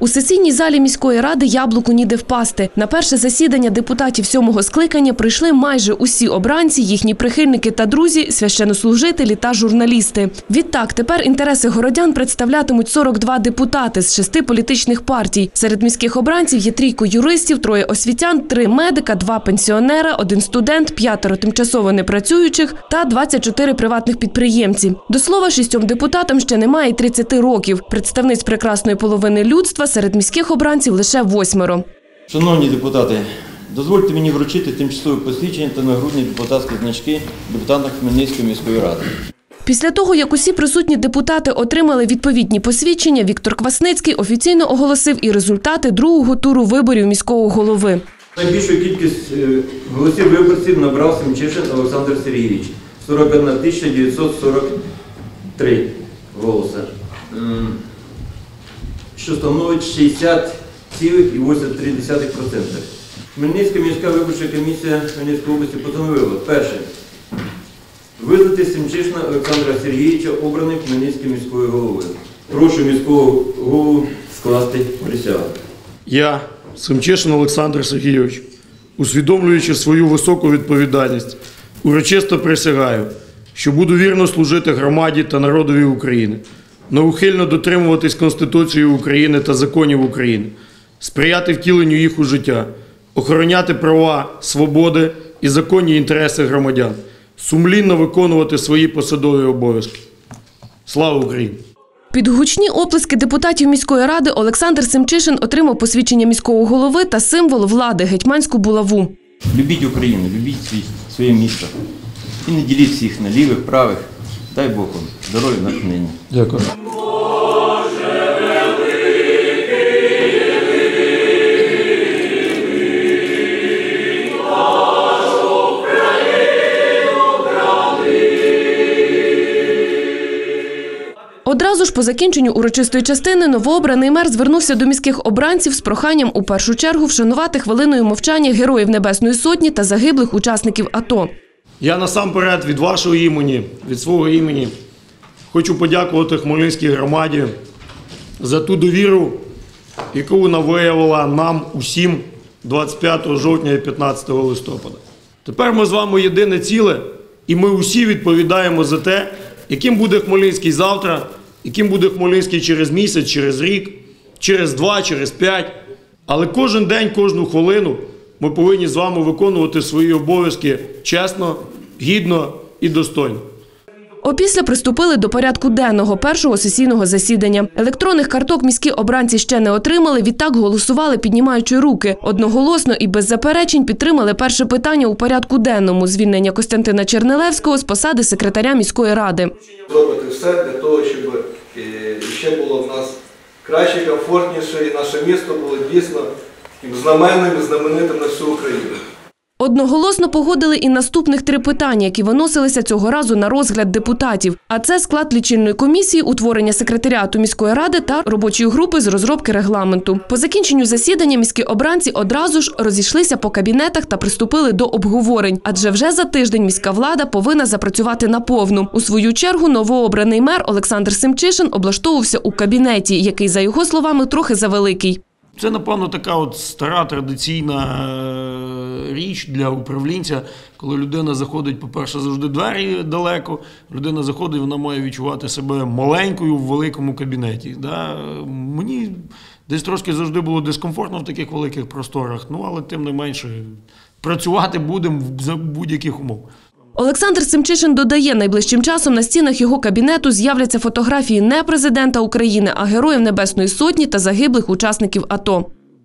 У сесійній залі міської ради яблуку ніде впасти. На перше засідання депутатів сьомого скликання прийшли майже усі обранці, їхні прихильники та друзі, священнослужителі та журналісти. Відтак, тепер інтереси городян представлятимуть 42 депутати з шести політичних партій. Серед міських обранців є трійко юристів, троє освітян, три медика, два пенсіонера, один студент, п'ятеро тимчасово непрацюючих та 24 приватних підприємці. До слова, шістьом депутатам ще немає й 30 років. Представниць прекрасної половини людства серед міських обранців лише восьмеро. Шановні депутати, дозвольте мені вручити тимчасове посвідчення та нагрудні депутатські значки депутатам Хмельницької міської ради. Після того, як усі присутні депутати отримали відповідні посвідчення, Віктор Квасницький офіційно оголосив і результати другого туру виборів міського голови. Найбільшу кількість е, голосів виборців набрав Семчишин Олександр Сергійович 41 тисяча 943 голоси, М, що становить 60,83%. Хмельницька міська виборча комісія Хмельницької області постановила перше. Визнати Семчишина Олександра Сергійовича обраним Хмельницькою міською головою. Прошу міського голову скласти присягу. Я, Семчишин Олександр Сергійович, усвідомлюючи свою високу відповідальність, урочисто присягаю, що буду вірно служити громаді та народові України, неухильно дотримуватись Конституції України та законів України, сприяти втіленню їх у життя, охороняти права, свободи і законні інтереси громадян, сумлінно виконувати свої посадові обов'язки. Слава Україні! Під гучні оплески депутатів міської ради Олександр Семчишин отримав посвідчення міського голови та символ влади гетьманську булаву. Любіть Україну, любіть свій, своє місто. І не діліть всіх на лівих, правих. Дай Бог вам здоров'я натхнення. Дякую. Одразу ж по закінченню урочистої частини новообраний мер звернувся до міських обранців з проханням у першу чергу вшанувати хвилиною мовчання героїв Небесної Сотні та загиблих учасників АТО. Я насамперед від вашого імені, від свого імені, хочу подякувати Хмельницькій громаді за ту довіру, яку вона виявила нам усім 25 жовтня і 15 листопада. Тепер ми з вами єдине ціле, і ми усі відповідаємо за те, яким буде Хмельницький завтра, яким буде Хмельницький через місяць, через рік, через два, через п'ять. Але кожен день, кожну хвилину ми повинні з вами виконувати свої обов'язки чесно, гідно і достойно. Опісля приступили до порядку денного першого сесійного засідання. Електронних карток міські обранці ще не отримали. Відтак голосували, піднімаючи руки. Одноголосно і без заперечень підтримали перше питання у порядку денному звільнення Костянтина Чернелевського з посади секретаря міської ради. зробити все для того, щоб е, ще було в нас краще, комфортніше, і наше місто було дійсно знаменним, і знаменитим на всю Україну. Одноголосно погодили і наступних три питання, які виносилися цього разу на розгляд депутатів. А це склад лічильної комісії, утворення секретаріату міської ради та робочої групи з розробки регламенту. По закінченню засідання міські обранці одразу ж розійшлися по кабінетах та приступили до обговорень. Адже вже за тиждень міська влада повинна запрацювати наповну. У свою чергу новообраний мер Олександр Семчишин облаштовувався у кабінеті, який, за його словами, трохи завеликий. Це, напевно, така от стара традиційна е, річ для управлінця, коли людина заходить, по-перше, завжди двері далеко. Людина заходить, вона має відчувати себе маленькою в великому кабінеті. Да? Мені десь трошки завжди було дискомфортно в таких великих просторах, ну але тим не менше працювати будемо за будь-яких умов. Олександр Семчишин додає, найближчим часом на стінах його кабінету з'являться фотографії не президента України, а героїв Небесної Сотні та загиблих учасників АТО.